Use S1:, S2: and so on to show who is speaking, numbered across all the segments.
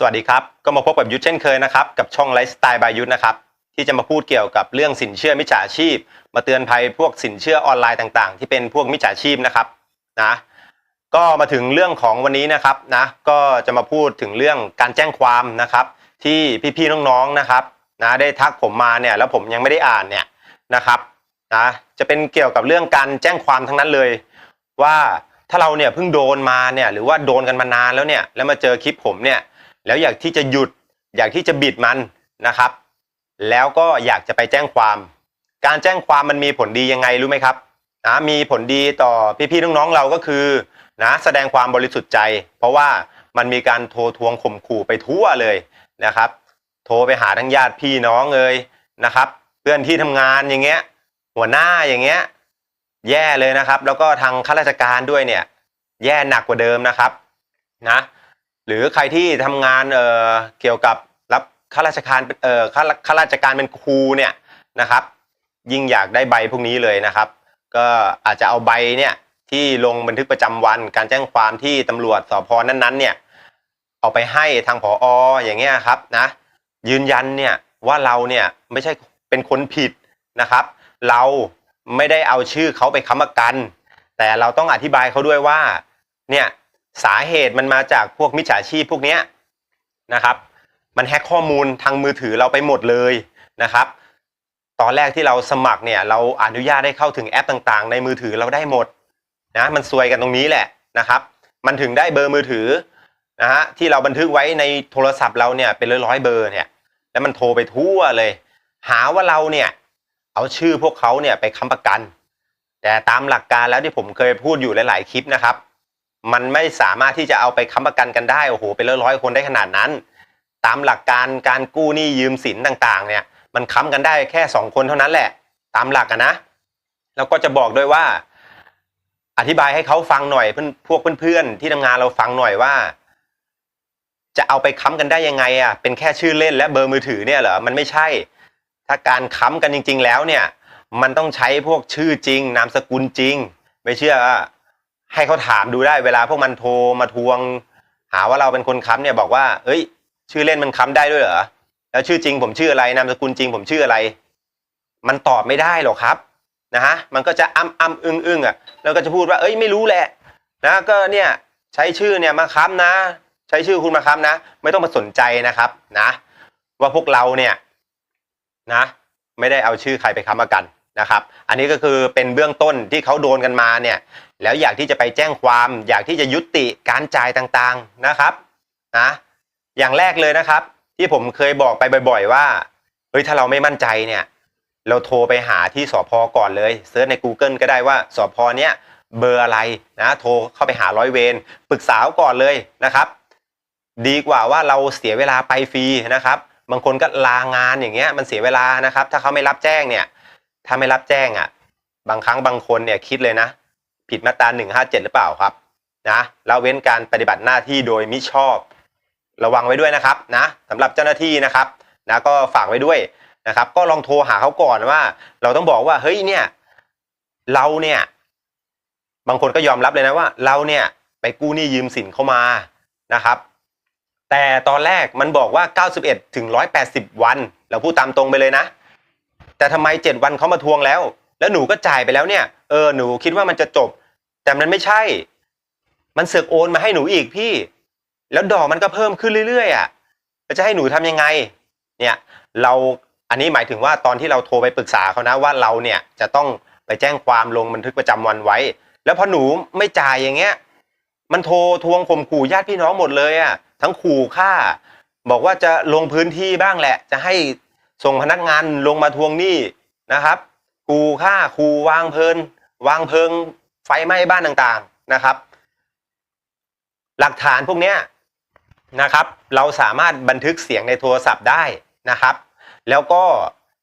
S1: สวัสดีครับ ก็มาพบกับยุทธเช่นเคยนะครับ กับช่องไลฟ์สไตล์บายยุทธนะครับ ที่จะมาพูดเกี่ยวกับเรื่องสินเชื่อมิจฉาชีพ มาเตือนภัยพวกสินเชื่อออนไลน์ต่างๆ ที่เป็นพวกมิจฉาชีพนะครับนะก็มาถึงเรื่องของวันนี้นะครับนะก็จะมาพูดถึงเรื่องการแจ้งความนะครับ ที่พี่ๆน้องๆนะครับนะได้ทักผมมาเนี่ยแล้วผมยังไม่ได้อ่านเนี่ยนะครับนะจะเป็นเกี่ยวกับเรื่องการแจ้งความทั้งนั้นเลย ว่าถ้าเราเนี่ยเพิ่งโดนมาเนี่ยหรือว่าโดนกันมานานแล้วเนี่ยแล้วมาเจอคลิปผมเนี่ย แล้วอยากที่จะหยุด อยากที่จะบิดมันนะครับ แล้วก็อยากจะไปแจ้งความ การแจ้งความมันมีผลดียังไงรู้ไหมครับนะมีผลดีต่อพี่ๆน้องๆเราก็คือนะแสดงความบริสุทธิ์ใจ เพราะว่ามันมีการโทรทวงข่มขู่ไปทั่วเลยนะครับ โทรไปหาทั้งญาติพี่น้องเลยนะครับ เพื่อนที่ทำงานอย่างเงี้ย หัวหน้าอย่างเงี้ย แย่เลยนะครับ แล้วก็ทางข้าราชการด้วยเนี่ย แย่หนักกว่าเดิมนะครับนะ หรือใครที่ทำงานเอ่อเกี่ยวกับรับข้าราชการเอ่อข้าข้าราชการเป็นครูเนี่ยนะครับ ยิ่งอยากได้ใบพวกนี้เลยนะครับ ก็อาจจะเอาใบเนี่ยที่ลงบันทึกประจำวัน การแจ้งความที่ตำรวจสพนั้นๆเนี่ยเอาไปให้ทางผออย่างเงี้ยครับนะยืนยันเนี่ยว่าเราเนี่ยไม่ใช่เป็นคนผิดนะครับ เราไม่ได้เอาชื่อเขาไปค้ำประกัน แต่เราต้องอธิบายเขาด้วยว่าเนี่ย สาเหตุมันมาจากพวกมิจฉาชีพพวกเนี้ยนะครับ มันแฮ็กข้อมูลทางมือถือเราไปหมดเลยนะครับ ตอนแรกที่เราสมัครเนี่ยเราอนุญาตให้เข้าถึงแอปต่างๆ ในมือถือเราได้หมดนะมันซวยกันตรงนี้แหละนะครับ มันถึงได้เบอร์มือถือนะฮะที่เราบันทึกไว้ในโทรศัพท์เราเนี่ยเป็นร้อยๆเบอร์เนี่ย แล้วมันโทรไปทั่วเลย หาว่าเราเนี่ยเอาชื่อพวกเขาเนี่ยไปค้ำประกัน แต่ตามหลักการแล้วที่ผมเคยพูดอยู่หลาย ๆ คลิปนะครับ มันไม่สามารถที่จะเอาไปค้ำประกันกันได้โอ้โหเป็นร้อยๆคนได้ขนาดนั้น ตามหลักการการกู้หนี้ยืมสินต่างๆ เนี่ย มันค้ำกันได้แค่สองคนเท่านั้นแหละ ตามหลักอะนะ แล้วก็จะบอกด้วยว่า อธิบายให้เขาฟังหน่อยเพื่อนพวกเพื่อนๆที่ทำงานเราฟังหน่อยว่า จะเอาไปค้ำกันได้ยังไงอะเป็นแค่ชื่อเล่นและเบอร์มือถือเนี่ยเหรอมันไม่ใช่ ถ้าการค้ำกันจริง ๆ แล้วเนี่ย มันต้องใช้พวกชื่อจริง นามสกุลจริง ไม่เชื่อ ให้เขาถามดูได้เวลาพวกมันโทรมาทวง หาว่าเราเป็นคนค้ำเนี่ยบอกว่า เอ้ย ชื่อเล่นมันค้ำได้ด้วยเหรอแล้วชื่อจริงผมชื่ออะไรนามสกุลจริงผมชื่ออะไร มันตอบไม่ได้หรอกครับนะฮะมันก็จะอ้ำอ้ำอึ้งอึ้งอะแล้วก็จะพูดว่าเอ้ยไม่รู้แหละนะก็เนี่ยใช้ชื่อเนี่ยมาค้ำนะ ใช้ชื่อคุณมาค้ำนะ ไม่ต้องมาสนใจนะครับนะ ว่าพวกเราเนี่ยนะ ไม่ได้เอาชื่อใครไปค้ำประกัน นะครับ อันนี้ก็คือเป็นเบื้องต้นที่เขาโดนกันมาเนี่ย แล้วอยากที่จะไปแจ้งความ อยากที่จะยุติการจ่ายต่างๆนะครับนะอย่างแรกเลยนะครับ ที่ผมเคยบอกไปบ่อย ๆ ว่าเฮ้ยถ้าเราไม่มั่นใจเนี่ย เราโทรไปหาที่สพก่อนเลยเซิร์ชใน Google ก็ได้ว่าสพเนี้ยเบอร์อะไรนะโทรเข้าไปหาร้อยเวรปรึกษาเขาก่อนเลยนะครับ ดีกว่าว่าเราเสียเวลาไปฟรีนะครับ บางคนก็ลางานอย่างเงี้ยมันเสียเวลานะครับ ถ้าเขาไม่รับแจ้งเนี่ย ถ้าไม่รับแจ้งอะ บางครั้งบางคนเนี่ยคิดเลยนะ ผิดมาตราหนึ่งห้าเจ็ดหรือเปล่าครับนะเราเว้นการปฏิบัติหน้าที่โดยมิชอบ ระวังไว้ด้วยนะครับนะสำหรับเจ้าหน้าที่นะครับนะก็ฝากไว้ด้วยนะครับ ก็ลองโทรหาเขาก่อนว่า เราต้องบอกว่าเฮ้ยเนี่ย เราเนี่ย บางคนก็ยอมรับเลยนะว่า เราเนี่ย ไปกู้หนี้ยืมสินเข้ามานะครับ แต่ตอนแรกมันบอกว่า 91ถึง180 วัน เราพูดตามตรงไปเลยนะ แต่ทำไม7วันเขามาทวงแล้ว แล้วหนูก็จ่ายไปแล้วเนี่ย เออหนูคิดว่ามันจะจบ แต่มันไม่ใช่ มันเสือกโอนมาให้หนูอีกพี่ แล้วดอกมันก็เพิ่มขึ้นเรื่อยๆอะจะให้หนูทำยังไง เนี่ย เราอันนี้หมายถึงว่าตอนที่เราโทรไปปรึกษาเขานะว่าเราเนี่ยจะต้องไปแจ้งความลงบันทึกประจำวันไว้ แล้วพอหนูไม่จ่ายอย่างเงี้ย มันโทรทวงข่มขู่ญาติพี่น้องหมดเลยอะทั้งขู่ฆ่า บอกว่าจะลงพื้นที่บ้างแหละ จะให้ ส่งพนักงานลงมาทวงหนี้นะครับขู่ฆ่าขู่วางเพลิน วางเพลิงไฟไหม้บ้านต่างๆนะครับ หลักฐานพวกเนี้ยนะครับ เราสามารถบันทึกเสียงในโทรศัพท์ได้นะครับ แล้วก็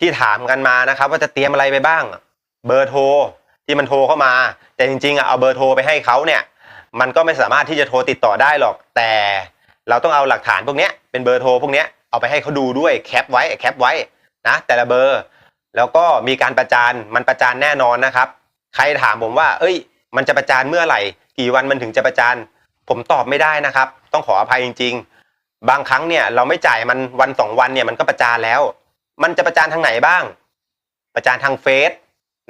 S1: ที่ถามกันมานะครับ ว่าจะเตรียมอะไรไปบ้าง เบอร์โทรที่มันโทรเข้ามา แต่จริงๆอะเอาเบอร์โทรไปให้เขาเนี่ย มันก็ไม่สามารถที่จะโทรติดต่อได้หรอก แต่เราต้องเอาหลักฐานพวกนี้เป็นเบอร์โทรพวกนี้ เอาไปให้เขาดูด้วยแคปไว้แคปไว้นะแต่ละเบอร์ แล้วก็มีการประจานมันประจานแน่นอนนะครับ ใครถามผมว่า เอ้ย มันจะประจานเมื่อไหร่ กี่วันมันถึงจะประจานผมตอบไม่ได้นะครับ ต้องขออภัยจริง ๆ บางครั้งเนี่ยเราไม่จ่ายมันวันสองวันเนี่ยมันก็ประจานแล้ว มันจะประจานทางไหนบ้าง ประจานทางเฟซ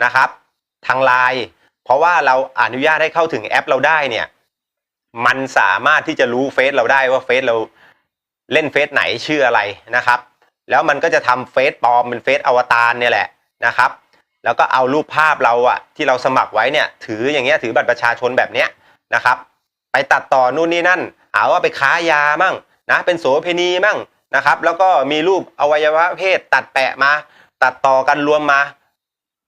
S1: นะครับ ทางไลน์เพราะว่าเราอนุญาตให้เข้าถึงแอปเราได้เนี่ยมันสามารถที่จะรู้เฟซเราได้ว่าเฟซเรา เล่นเฟซไหนชื่ออะไรนะครับ แล้วมันก็จะทำเฟซปลอมเป็นเฟซอวตารเนี่ยแหละนะครับ แล้วก็เอารูปภาพเราอะที่เราสมัครไว้เนี่ย ถืออย่างเงี้ยถือบัตรประชาชนแบบเนี้ยนะครับ ไปตัดต่อนู่นนี่นั่นหาว่าไปค้ายามั่งนะเป็นโสเพณีมั่งนะครับ แล้วก็มีรูปอวัยวะเพศตัดแปะมา ตัดต่อกันรวมมา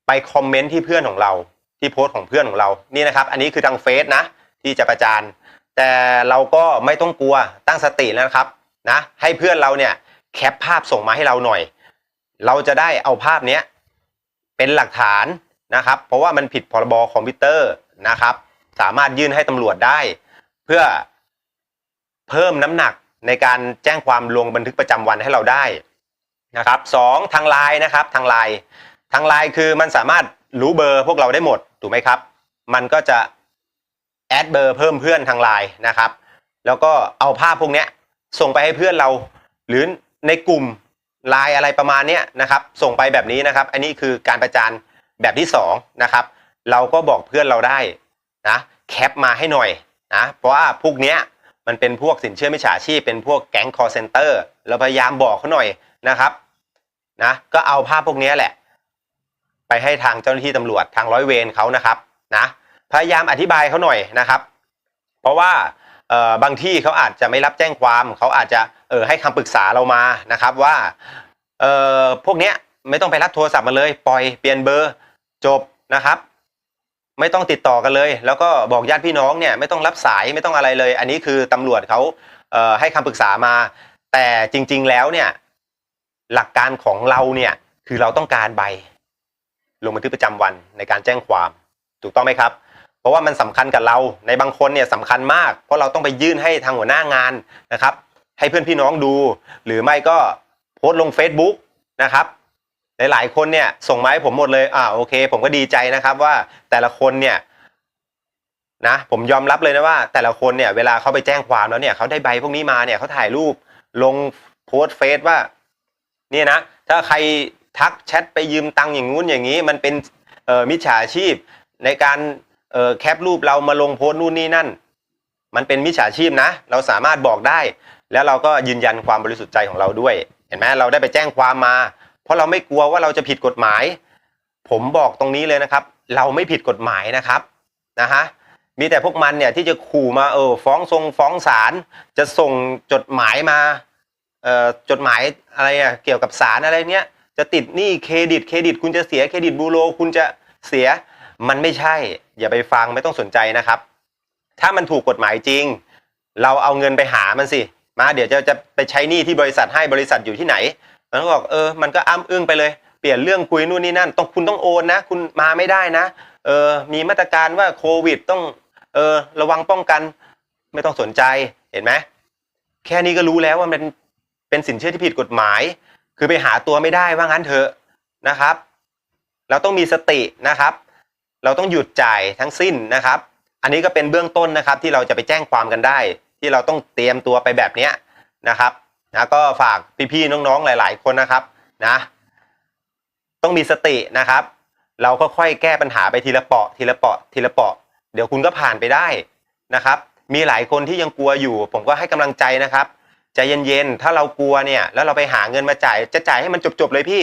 S1: ไปคอมเมนต์ที่เพื่อนของเรา ที่โพสต์ของเพื่อนของเรานี่นะครับ อันนี้คือทางเฟซนะที่จะประจานแต่เราก็ไม่ต้องกลัวตั้งสติแล้วนะครับ นะให้เพื่อนเราเนี่ยแคปภาพส่งมาให้เราหน่อย เราจะได้เอาภาพเนี้ยเป็นหลักฐานนะครับ เพราะว่ามันผิดพรบคอมพิวเตอร์นะครับ สามารถยื่นให้ตำรวจได้ เพื่อเพิ่มน้ำหนักในการแจ้งความลงบันทึกประจำวันให้เราได้นะครับสองทางไลน์นะครับทางไลน์ทางไลน์คือมันสามารถรู้เบอร์พวกเราได้หมดถูกไหมครับ มันก็จะแอดเบอร์เพิ่มเพื่อนทางไลน์นะครับ แล้วก็เอาภาพพวกเนี้ย ส่งไปให้เพื่อนเรา หรือในกลุ่มไลน์อะไรประมาณนี้นะครับ ส่งไปแบบนี้นะครับ อันนี้คือการประจานแบบที่สองนะครับ เราก็บอกเพื่อนเราได้นะแคปมาให้หน่อยนะเพราะว่าพวกเนี้ยมันเป็นพวกสินเชื่อมิจฉาชีพเป็นพวกแก๊งคอร์เซนเตอร์เราพยายามบอกเขาหน่อยนะครับนะก็เอาภาพพวกนี้แหละ ไปให้ทางเจ้าหน้าที่ตำรวจทางร้อยเวรเขานะครับนะพยายามอธิบายเขาหน่อยนะครับ เพราะว่า บางที่เขาอาจจะไม่รับแจ้งความเขาอาจจะเออให้คำปรึกษาเรามานะครับว่าเออพวกเนี้ยไม่ต้องไปรับโทรศัพท์มาเลยปล่อยเปลี่ยนเบอร์จบนะครับ ไม่ต้องติดต่อกันเลย แล้วก็บอกญาติพี่น้องเนี่ยไม่ต้องรับสายไม่ต้องอะไรเลย อันนี้คือตำรวจเขาเอ่อให้คำปรึกษามา แต่จริง ๆแล้วเนี่ยหลักการของเราเนี่ยคือเราต้องการใบ ลงบันทึกประจำวันในการแจ้งความ ถูกต้องไหมครับ เพราะว่ามันสำคัญกับเราในบางคนเนี่ยสำคัญมาก เพราะเราต้องไปยื่นให้ทางหัวหน้างานนะครับ ให้เพื่อนพี่น้องดู หรือไม่ก็โพสต์ลง Facebook นะครับหลายๆคนเนี่ยส่งมาให้ผมหมดเลยอ่าโอเค ผมก็ดีใจนะครับว่าแต่ละคนเนี่ยนะผมยอมรับเลยนะว่า แต่ละคนเนี่ยเวลาเขาไปแจ้งความแล้วเนี่ยเขาได้ใบพวกนี้มาเนี่ยเขาถ่ายรูปลงโพสต์เฟซว่าเนี่ยนะถ้าใครทักแชทไปยืมตังค์อย่างงู้นอย่างนี้ มันเป็นมิจฉาชีพในการ เออแคปรูปเรามาลงโพสต์นู่นนี่นั่น มันเป็นมิจฉาชีพนะ เราสามารถบอกได้ แล้วเราก็ยืนยันความบริสุทธิ์ใจของเราด้วย เห็นไหมเราได้ไปแจ้งความมา เพราะเราไม่กลัวว่าเราจะผิดกฎหมาย ผมบอกตรงนี้เลยนะครับ เราไม่ผิดกฎหมายนะครับนะฮะมีแต่พวกมันเนี่ยที่จะขู่มาเออฟ้องทรงฟ้องศาลจะส่งจดหมายมาเอ่อจดหมายอะไรอะเกี่ยวกับศาลอะไรเนี้ยจะติดหนี้เครดิตเครดิต คุณจะเสียเครดิตบูโรคุณจะเสีย มันไม่ใช่ อย่าไปฟังไม่ต้องสนใจนะครับ ถ้ามันถูกกฎหมายจริง เราเอาเงินไปหามันสิ มาเดี๋ยวจะจะไปใช้หนี้ที่บริษัทให้บริษัทอยู่ที่ไหน มันก็บอกเออมันก็อ้ำอึ้งไปเลย เปลี่ยนเรื่องคุยนู่นนี่นั่น ต้องคุณต้องโอนนะ คุณมาไม่ได้นะ เออมีมาตรการว่าโควิดต้องเออระวังป้องกันไม่ต้องสนใจเห็นไหมแค่นี้ก็รู้แล้วว่ามันเป็นสินเชื่อที่ผิดกฎหมาย คือไปหาตัวไม่ได้ว่างั้นเถอะนะครับ เราต้องมีสตินะครับ เราต้องหยุดจ่ายทั้งสิ้นนะครับ อันนี้ก็เป็นเบื้องต้นนะครับที่เราจะไปแจ้งความกันได้ ที่เราต้องเตรียมตัวไปแบบนี้นะครับนะก็ฝากพี่ๆน้องๆหลาย ๆ คนนะครับนะต้องมีสตินะครับ เราก็ค่อยแก้ปัญหาไปทีละเปาะทีละเปาะทีละเปาะ เดี๋ยวคุณก็ผ่านไปได้นะครับ มีหลายคนที่ยังกลัวอยู่ ผมก็ให้กำลังใจนะครับใจเย็นๆถ้าเรากลัวเนี่ย แล้วเราไปหาเงินมาจ่ายจะจ่ายให้มันจบๆเลยพี่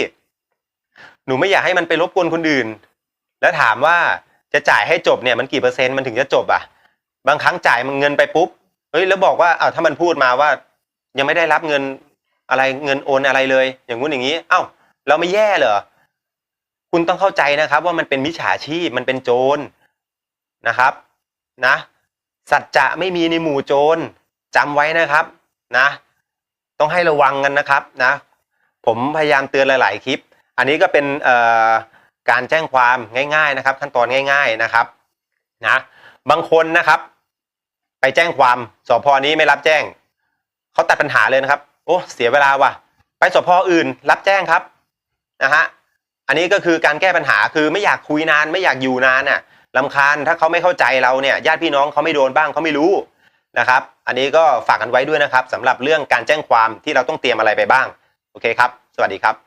S1: หนูไม่อยากให้มันไปรบกวนคนอื่น แล้วถามว่าจะจ่ายให้จบเนี่ยมันกี่เปอร์เซ็นต์มันถึงจะจบอะ บางครั้งจ่ายมันเงินไปปุ๊บเฮ้ยแล้วบอกว่าอ้าวถ้ามันพูดมาว่า ยังไม่ได้รับเงินอะไรเงินโอนอะไรเลย อย่างงู้นอย่างนี้ เอ้า เราไม่แย่เหรอคุณต้องเข้าใจนะครับ ว่ามันเป็นมิจฉาชีพมันเป็นโจรนะครับนะสัจจะไม่มีในหมู่โจรจำไว้นะครับนะ ต้องให้ระวังกันนะครับนะ ผมพยายามเตือนหลาย ๆ คลิป อันนี้ก็เป็นเอ่อ การแจ้งความง่าย ๆนะครับ ขั้นตอนง่าย ๆนะครับนะบางคนนะครับ ไปแจ้งความสพนี้ไม่รับแจ้งเขาตัดปัญหาเลยนะครับโอ้เสียเวลาว่ะ ไปสพอื่น รับแจ้งครับนะฮะอันนี้ก็คือการแก้ปัญหาคือไม่อยากคุยนาน ไม่อยากอยู่นานน่ะลำคาญถ้าเขาไม่เข้าใจเราเนี่ยญาติพี่น้องเขาไม่โดนบ้างเขาไม่รู้นะครับ อันนี้ก็ฝากกันไว้ด้วยนะครับสำหรับเรื่องการแจ้งความที่เราต้องเตรียมอะไรไปบ้าง โอเคครับ สวัสดีครับ